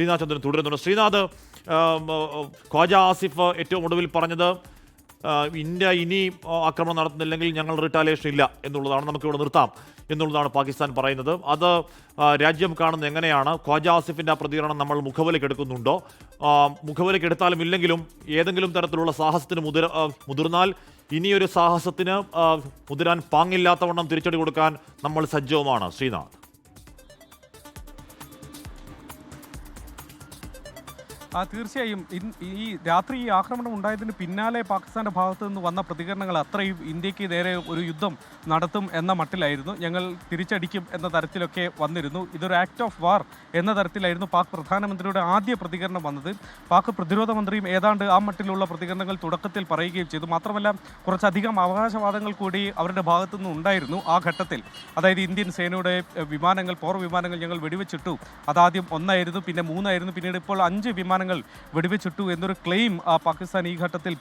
ശ്രീനാഥ് ചന്ദ്രൻ തുടരുന്നുണ്ട് ശ്രീനാഥ് ഖ്വാജ ആസിഫ് ഏറ്റവും ഒടുവിൽ പറഞ്ഞത് ഇന്ത്യ ഇനി ആക്രമണം നടത്തുന്നില്ലെങ്കിൽ ഞങ്ങൾ റിട്ടാലിയേഷൻ ഇല്ല എന്നുള്ളതാണ് നമുക്കിവിടെ നിർത്താം എന്നുള്ളതാണ് പാകിസ്ഥാൻ പറയുന്നത്. അത് രാജ്യം കാണുന്നത് എങ്ങനെയാണ്? ഖ്വാജ ആസിഫിന്റെ ആ പ്രതികരണം നമ്മൾ മുഖവിലേക്ക് എടുക്കുന്നുണ്ടോ? ആ, മുഖവിലേക്ക് എടുത്താലും ഇല്ലെങ്കിലും ഏതെങ്കിലും തരത്തിലുള്ള സാഹസത്തിന് മുതിർ മുതിർന്നാൽ ഇനിയൊരു സാഹസത്തിന് മുതിരാൻ പാങ്ങില്ലാത്തവണ്ണം തിരിച്ചടി കൊടുക്കാൻ നമ്മൾ സജ്ജവുമാണ് ശ്രീനാഥ്. തീർച്ചയായും. ഈ രാത്രി ഈ ആക്രമണം ഉണ്ടായതിന് പിന്നാലെ പാകിസ്ഥാന്റെ ഭാഗത്തു നിന്ന് വന്ന പ്രതികരണങ്ങൾ അത്രയും ഇന്ത്യയ്ക്ക് നേരെ ഒരു യുദ്ധം നടത്തും എന്ന മട്ടിലായിരുന്നു. ഞങ്ങൾ തിരിച്ചടിക്കും എന്ന തരത്തിലൊക്കെ വന്നിരുന്നു. ഇതൊരു ആക്ട് ഓഫ് വാർ എന്ന തരത്തിലായിരുന്നു പാക് പ്രധാനമന്ത്രിയുടെ ആദ്യ പ്രതികരണം വന്നത്. പാക് പ്രതിരോധ മന്ത്രിയും ഏതാണ്ട് ആ മട്ടിലുള്ള പ്രതികരണങ്ങൾ തുടക്കത്തിൽ പറയുകയും ചെയ്തു. മാത്രമല്ല കുറച്ചധികം അവകാശവാദങ്ങൾ കൂടി അവരുടെ ഭാഗത്തു നിന്ന് ഉണ്ടായിരുന്നു ആ ഘട്ടത്തിൽ. അതായത് ഇന്ത്യൻ സേനയുടെ വിമാനങ്ങൾ പോർ വിമാനങ്ങൾ ഞങ്ങൾ വെടിവെച്ചിട്ടു. അതാദ്യം ഒന്നായിരുന്നു പിന്നെ മൂന്നായിരുന്നു. പിന്നീട് ഇപ്പോൾ അഞ്ച് വിമാനങ്ങൾ വെടിവെച്ചിട്ടു എന്നൊരു ക്ലെയിം പാകിസ്ഥാൻ ഈ ഘട്ടത്തിൽ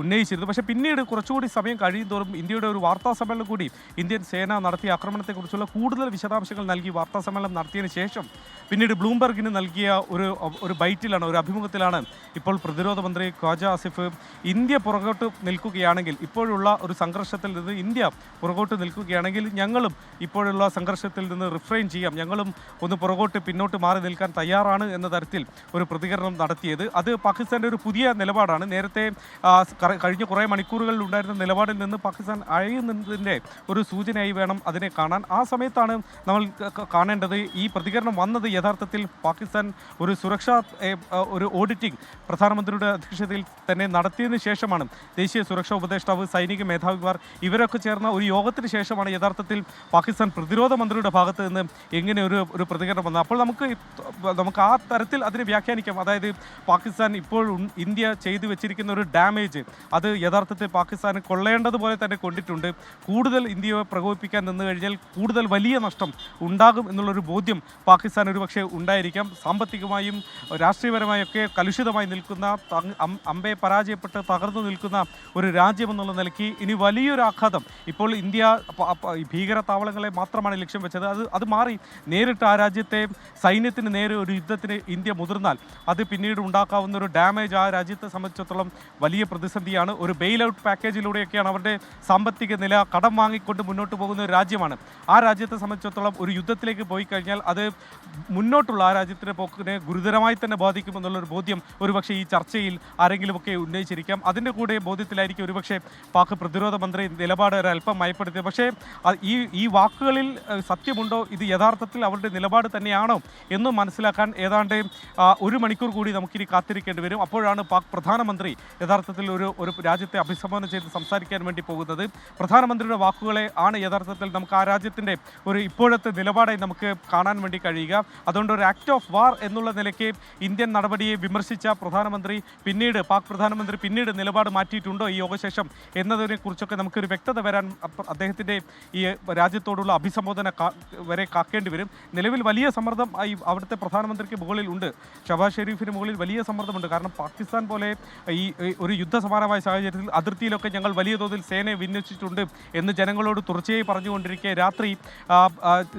ഉന്നയിച്ചിരുന്നു. പക്ഷേ പിന്നീട് കുറച്ചുകൂടി സമയം കഴിയും തോറും ഇന്ത്യയുടെ ഒരു വാർത്താ സമ്മേളനം കൂടി ഇന്ത്യൻ സേന നടത്തിയ ആക്രമണത്തെക്കുറിച്ചുള്ള കൂടുതൽ വിശദാംശങ്ങൾ നൽകി വാർത്താ സമ്മേളനം നടത്തിയതിനു ശേഷം പിന്നീട് ബ്ലൂംബർഗിന് നൽകിയ ഒരു ഒരു ബൈറ്റിലാണ് ഒരു അഭിമുഖത്തിലാണ് ഇപ്പോൾ പ്രതിരോധ മന്ത്രി ഖ്വാജ ആസിഫ് ഇന്ത്യ പുറകോട്ട് നിൽക്കുകയാണെങ്കിൽ ഇപ്പോഴുള്ള ഒരു സംഘർഷത്തിൽ നിന്ന് ഇന്ത്യ പുറകോട്ട് നിൽക്കുകയാണെങ്കിൽ ഞങ്ങളും ഇപ്പോഴുള്ള സംഘർഷത്തിൽ നിന്ന് റിഫ്രെയിൻ ചെയ്യാം. ഞങ്ങളും ഒന്ന് പുറകോട്ട് പിന്നോട്ട് മാറി നിൽക്കാൻ തയ്യാറാണ് എന്ന തരത്തിൽ ഒരു പ്രതികരണം നടത്തിയത്. അത് പാകിസ്ഥാന്റെ ഒരു പുതിയ നിലപാടാണ്. നേരത്തെ കഴിഞ്ഞ കുറേ മണിക്കൂറുകളിൽ ഉണ്ടായിരുന്ന നിലപാടിൽ നിന്ന് പാകിസ്ഥാൻ അഴയുന്നതിന്റെ ഒരു സൂചനയായി വേണം അതിനെ കാണാൻ. ആ സമയത്താണ് നമ്മൾ കാണേണ്ടത് ഈ പ്രതികരണം വന്നത്. യഥാർത്ഥത്തിൽ പാകിസ്ഥാൻ ഒരു സുരക്ഷാ ഒരു ഓഡിറ്റിംഗ് പ്രധാനമന്ത്രിയുടെ അധ്യക്ഷതയിൽ തന്നെ നടത്തിയതിനു ശേഷമാണ് ദേശീയ സുരക്ഷാ ഉപദേഷ്ടാവ് സൈനിക മേധാവിമാർ ഇവരൊക്കെ ചേർന്ന ഒരു യോഗത്തിന് ശേഷമാണ് യഥാർത്ഥത്തിൽ പാകിസ്ഥാൻ പ്രതിരോധ മന്ത്രിയുടെ ഭാഗത്ത് നിന്ന് എങ്ങനെ ഒരു ഒരു പ്രതികരണം വന്നത്. അപ്പോൾ നമുക്ക് നമുക്ക് ആ തരത്തിൽ അതിനെ വ്യാഖ്യാനിക്കാം. അതായത് പാകിസ്ഥാൻ ഇപ്പോൾ ഇന്ത്യ ചെയ്തു വെച്ചിരിക്കുന്ന ഒരു ഡാമേജ് അത് യഥാർത്ഥത്തിൽ പാകിസ്ഥാന് കൊള്ളേണ്ടതുപോലെ തന്നെ കൊണ്ടിട്ടുണ്ട്. കൂടുതൽ ഇന്ത്യയെ പ്രകോപിപ്പിക്കാൻ നിന്ന് കഴിഞ്ഞാൽ കൂടുതൽ വലിയ നഷ്ടം ഉണ്ടാകും എന്നുള്ളൊരു ബോധ്യം പാകിസ്ഥാൻ ഒരുപക്ഷെ ഉണ്ടായിരിക്കാം. സാമ്പത്തികമായും രാഷ്ട്രീയപരമായൊക്കെ കലുഷിതമായി നിൽക്കുന്ന അമ്പയെ പരാജയപ്പെട്ട് തകർന്നു നിൽക്കുന്ന ഒരു രാജ്യം എന്നുള്ള നിലയ്ക്ക് ഇനി വലിയൊരു ആഘാതം. ഇപ്പോൾ ഇന്ത്യ ഭീകര താവളങ്ങളെ മാത്രമാണ് ലക്ഷ്യം വെച്ചത്. അത് അത് മാറി. നേരിട്ട് ആ രാജ്യത്തെ സൈന്യത്തിന് നേരെ ഒരു യുദ്ധത്തിന് ഇന്ത്യ മുതിർന്നാൽ അത് പിന്നീട് ഉണ്ടാക്കാവുന്ന ഒരു ഡാമേജ് ആ രാജ്യത്തെ സംബന്ധിച്ചിടത്തോളം വലിയ പ്രതിസന്ധിയാണ്. ഒരു ബെയിൽ ഔട്ട് പാക്കേജിലൂടെയൊക്കെയാണ് അവരുടെ സാമ്പത്തിക നില കടം വാങ്ങിക്കൊണ്ട് മുന്നോട്ട് പോകുന്ന ഒരു രാജ്യമാണ്. ആ രാജ്യത്തെ സംബന്ധിച്ചിടത്തോളം ഒരു യുദ്ധത്തിലേക്ക് പോയി കഴിഞ്ഞാൽ അത് മുന്നോട്ടുള്ള ആ രാജ്യത്തിന്റെ പോക്കിനെ ഗുരുതരമായി തന്നെ ബാധിക്കുമെന്നുള്ളൊരു ബോധ്യം ഒരുപക്ഷെ ഈ ചർച്ചയിൽ ആരെങ്കിലുമൊക്കെ ഉന്നയിച്ചിരിക്കാം. അതിന്റെ കൂടെ ബോധ്യത്തിലായിരിക്കും ഒരുപക്ഷെ പാക് പ്രതിരോധ മന്ത്രി നിലപാട് ഒരല്പം മയപ്പെടുത്തിയത്. പക്ഷേ ഈ ഈ വാക്കുകളിൽ സത്യമുണ്ടോ? ഇത് യഥാർത്ഥത്തിൽ അവരുടെ നിലപാട് തന്നെയാണോ എന്ന് മനസ്സിലാക്കാൻ ഏതാണ്ട് ഒരു മണിക്കൂർ കൂടി നമുക്കിനി കാത്തിരിക്കേണ്ടി വരും. അപ്പോഴാണ് പാക് പ്രധാനമന്ത്രി യഥാർത്ഥത്തിൽ ഒരു ഒരു രാജ്യത്തെ അഭിസംബോധന ചെയ്ത് സംസാരിക്കാൻ വേണ്ടി പോകുന്നത്. പ്രധാനമന്ത്രിയുടെ വാക്കുകളെ ആണ് യഥാർത്ഥത്തിൽ നമുക്ക് ആ രാജ്യത്തിന്റെ ഒരു ഇപ്പോഴത്തെ നിലപാടായി നമുക്ക് കാണാൻ വേണ്ടി കഴിയുക. അതുകൊണ്ട് ഒരു ആക്ട് ഓഫ് വാർ എന്നുള്ള നിലയ്ക്ക് ഇന്ത്യൻ നടപടിയെ വിമർശിച്ച പ്രധാനമന്ത്രി പിന്നീട് പാക് പ്രധാനമന്ത്രി പിന്നീട് നിലപാട് മാറ്റിയിട്ടുണ്ടോ ഈ യോഗശേഷം എന്നതിനെക്കുറിച്ചൊക്കെ നമുക്കൊരു വ്യക്തത വരാൻ അദ്ദേഹത്തിന്റെ ഈ രാജ്യത്തോടുള്ള അഭിസംബോധന വരെ കാക്കേണ്ടി വരും. നിലവിൽ വലിയ സമ്മർദ്ദം അവിടുത്തെ പ്രധാനമന്ത്രിക്ക് മുകളിൽ ഉണ്ട്. ഷബാസ് ഷെരീഫിന് മുകളിൽ വലിയ സമ്മർദ്ദമുണ്ട്. കാരണം പാകിസ്ഥാൻ പോലെ ഈ ഒരു യുദ്ധസമാനമായ സാഹചര്യത്തിൽ അതിർത്തിയിലൊക്കെ ഞങ്ങൾ വലിയ തോതിൽ സേനയെ വിന്യസിച്ചിട്ടുണ്ട് എന്ന് ജനങ്ങളോട് തുടർച്ചയായി പറഞ്ഞുകൊണ്ടിരിക്കെ രാത്രി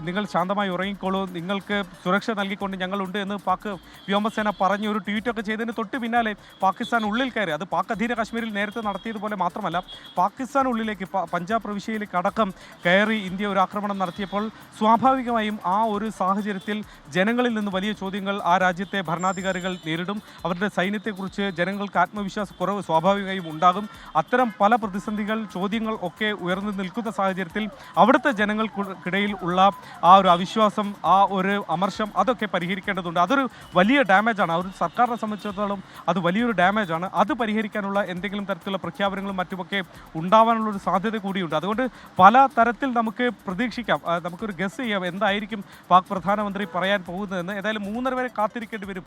നിങ്ങൾ ശാന്തമായി ഉറങ്ങിക്കോളൂ നിങ്ങൾക്ക് സുരക്ഷ നൽകിക്കൊണ്ട് ഞങ്ങളുണ്ട് എന്ന് പാക് വ്യോമസേന പറഞ്ഞ് ഒരു ട്വീറ്റൊക്കെ ചെയ്തതിന് തൊട്ട് പിന്നാലെ പാകിസ്ഥാൻ ഉള്ളിൽ കയറി. അത് പാക് അധീന കാശ്മീരിൽ നേരത്തെ നടത്തിയതുപോലെ മാത്രമല്ല പാകിസ്ഥാൻ ഉള്ളിലേക്ക് പഞ്ചാബ് പ്രവിശ്യയിലേക്ക് അടക്കം കയറി ഇന്ത്യ ഒരു ആക്രമണം നടത്തിയപ്പോൾ സ്വാഭാവികമായും ആ ഒരു സാഹചര്യത്തിൽ ജനങ്ങളിൽ നിന്ന് വലിയ ചോദ്യങ്ങൾ ആ രാജ്യത്തെ ഭരണാധികാരികൾ നേരിടും. അവരുടെ സൈന്യത്തെക്കുറിച്ച് ജനങ്ങൾക്ക് ആത്മവിശ്വാസ കുറവ് സ്വാഭാവികമായും ഉണ്ടാകും. അത്തരം പല പ്രതിസന്ധികൾ ചോദ്യങ്ങൾ ഒക്കെ ഉയർന്നു നിൽക്കുന്ന സാഹചര്യത്തിൽ അവിടുത്തെ ജനങ്ങൾക്കിടയിൽ ഉള്ള ആ ഒരു അവിശ്വാസം ആ ഒരു അമർഷം അതൊക്കെ പരിഹരിക്കേണ്ടതുണ്ട്. അതൊരു വലിയ ഡാമേജാണ് ആ ഒരു സർക്കാരിനെ സംബന്ധിച്ചിടത്തോളം അത് വലിയൊരു ഡാമേജാണ് അത് പരിഹരിക്കാനുള്ള എന്തെങ്കിലും തരത്തിലുള്ള പ്രഖ്യാപനങ്ങളും മറ്റുമൊക്കെ ഉണ്ടാവാനുള്ള ഒരു സാധ്യത കൂടിയുണ്ട്. അതുകൊണ്ട് പല തരത്തിൽ നമുക്ക് പ്രതീക്ഷിക്കാം. നമുക്കൊരു ഗസ് ചെയ്യാം. എന്തായിരിക്കും പാക് പ്രധാനമന്ത്രി പറയാൻ പോകുന്നതെന്ന്. ഏതായാലും മൂന്നര വരെ കാത്തിരിക്കേണ്ടി വരും.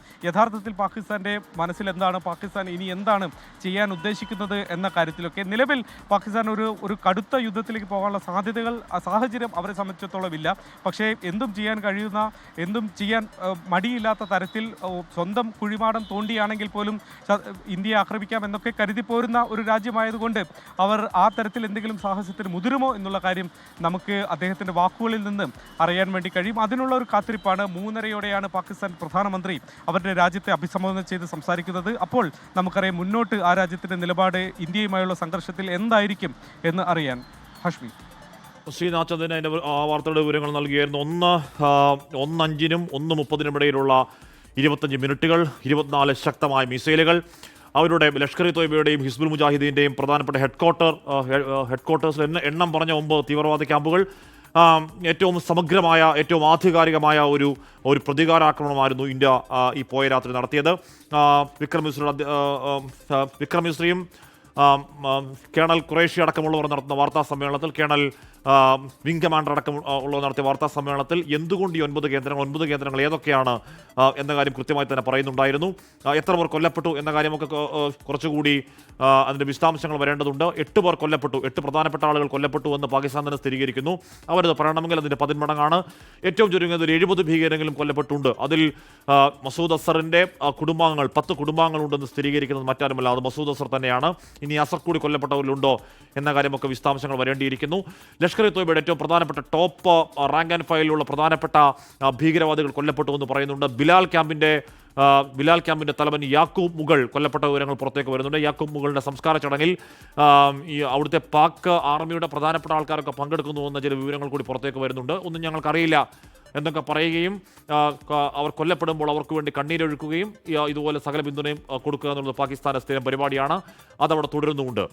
യഥാർത്ഥത്തിൽ പാകിസ്ഥാന്റെ മനസ്സിൽ എന്താണ് പാകിസ്ഥാൻ ഇനി എന്താണ് ചെയ്യാൻ ഉദ്ദേശിക്കുന്നത് എന്ന കാര്യത്തിലൊക്കെ നിലവിൽ പാകിസ്ഥാൻ ഒരു ഒരു കടുത്ത യുദ്ധത്തിലേക്ക് പോകാനുള്ള സാധ്യതകൾ സാഹചര്യം അവരെ സംബന്ധിച്ചിടത്തോളം ഇല്ല. പക്ഷേ എന്തും ചെയ്യാൻ കഴിയുന്ന എന്തും ചെയ്യാൻ മടിയില്ലാത്ത തരത്തിൽ സ്വന്തം കുഴിമാടം തോണ്ടിയാണെങ്കിൽ പോലും ഇന്ത്യയെ ആക്രമിക്കാം എന്നൊക്കെ കരുതി പോരുന്ന ഒരു രാജ്യമായതുകൊണ്ട് അവർ ആ തരത്തിൽ എന്തെങ്കിലും സാഹസത്തിന് മുതിരുമോ എന്നുള്ള കാര്യം നമുക്ക് അദ്ദേഹത്തിന്റെ വാക്കുകളിൽ നിന്ന് അറിയാൻ വേണ്ടി കഴിയും. അതിനുള്ള ഒരു കാത്തിരിപ്പാണ് മൂന്നരയോടെയാണ് പാകിസ്ഥാൻ പ്രധാനമന്ത്രി അവരുടെ രാജ്യത്തെ അഭിസംബോധന ചെയ്ത് സംസാരിക്കുന്നത്. അപ്പോൾ നമുക്കറിയാം മുന്നോട്ട് ആ രാജ്യത്തിന്റെ നിലപാട് ഇന്ത്യയുമായുള്ള സംഘർഷത്തിൽ എന്തായിരിക്കും എന്ന് അറിയാൻ ഹഷ്മി. ശ്രീനാഥ് അതിന്റെ ആ വാർത്തയുടെ വിവരങ്ങൾ നൽകിയായിരുന്നു. ഒന്ന് ഒന്നഞ്ചിനും ഒന്ന് മുപ്പതിനും ഇടയിലുള്ള ഇരുപത്തഞ്ച് മിനിറ്റുകൾ ഇരുപത്തിനാല് ശക്തമായ മിസൈലുകൾ. അവരുടെ ലഷ്കർ ഇ തോയ്ബയുടെയും ഹിസ്ബുൽ മുജാഹിദീന്റെയും പ്രധാനപ്പെട്ട ഹെഡ് ക്വാർട്ടർ ഹെഡ് ക്വാർട്ടേഴ്സിൽ എണ്ണം പറഞ്ഞ ഒമ്പത് തീവ്രവാദ ക്യാമ്പുകൾ ഏറ്റവും സമഗ്രമായ ഏറ്റവും ആധികാരികമായ ഒരു ഒരു പ്രതികാരാക്രമണമായിരുന്നു ഇന്ത്യ ഈ പോയ രാത്രി നടത്തിയത്. വിക്രം മിശ്രയുടെ വിക്രം മിശ്രയും കേണൽ ഖുറേഷി അടക്കമുള്ളവർ നടത്തുന്ന വാർത്താ സമ്മേളനത്തിൽ കേണൽ വിംഗ് കമാൻഡർ അടക്കം ഉള്ളവർ നടത്തിയ വാർത്താ സമ്മേളനത്തിൽ എന്തുകൊണ്ട് ഈ ഒൻപത് കേന്ദ്രങ്ങൾ ഒൻപത് കേന്ദ്രങ്ങൾ ഏതൊക്കെയാണ് എന്ന കാര്യം കൃത്യമായി തന്നെ പറയുന്നുണ്ടായിരുന്നു. എത്ര പേർ കൊല്ലപ്പെട്ടു എന്ന കാര്യമൊക്കെ കുറച്ചുകൂടി അതിന്റെ വിശദാംശങ്ങൾ വരേണ്ടതുണ്ട്. എട്ട് പേർ കൊല്ലപ്പെട്ടു എട്ട് പ്രധാനപ്പെട്ട ആളുകൾ കൊല്ലപ്പെട്ടു എന്ന് പാകിസ്ഥാൻ തന്നെ സ്ഥിരീകരിക്കുന്നു. അവരത് പറയണമെങ്കിൽ അതിന്റെ പതിന്മടങ്ങാണ്. ഏറ്റവും ചുരുങ്ങിയത് ഒരു എഴുപത് ഭീകരരെങ്കിലും കൊല്ലപ്പെട്ടുണ്ട് അതിൽ മസൂദ് അസറിന്റെ കുടുംബാംഗങ്ങൾ പത്ത് കുടുംബാംഗങ്ങളുണ്ടെന്ന് സ്ഥിരീകരിക്കുന്നത് മറ്റാരുമല്ല അത് മസൂദ് അസർ തന്നെയാണ്. ഇനി അസർ കൂടി കൊല്ലപ്പെട്ടവരിലുണ്ടോ എന്ന കാര്യമൊക്കെ വിശദാംശങ്ങൾ വരേണ്ടിയിരിക്കുന്നു. ലഷ്കർ ഇ തോയ്ബയുടെ ഏറ്റവും പ്രധാനപ്പെട്ട ടോപ്പ് റാങ്ക് ആൻഡ് ഫയലിലുള്ള പ്രധാനപ്പെട്ട ഭീകരവാദികൾ കൊല്ലപ്പെട്ടു എന്ന് പറയുന്നുണ്ട്. ബിലാൽ ക്യാമ്പിന്റെ ബിലാൽ ക്യാമ്പിന്റെ തലവൻ യാക്കൂബ് മുഗൾ കൊല്ലപ്പെട്ട വിവരങ്ങൾ പുറത്തേക്ക് വരുന്നുണ്ട്. യാക്കൂബ് മുഗളുടെ സംസ്കാര ചടങ്ങിൽ ഈ അവിടുത്തെ പാക് ആർമിയുടെ പ്രധാനപ്പെട്ട ആൾക്കാരൊക്കെ പങ്കെടുക്കുന്നു എന്ന ചില വിവരങ്ങൾ കൂടി പുറത്തേക്ക് വരുന്നുണ്ട്. ഒന്നും ഞങ്ങൾക്കറിയില്ല. എന്നൊക്കെ പറയുകയും അവർ കൊല്ലപ്പെടുമ്പോൾ അവർക്ക് വേണ്ടി കണ്ണീരൊഴുക്കുകയും ഇതുപോലെ സകല പിന്തുണയും കൊടുക്കുക എന്നുള്ളത് പാകിസ്ഥാന്റെ സ്ഥിരം പരിപാടിയാണ്. അതവിടെ തുടരുന്നുമുണ്ട്.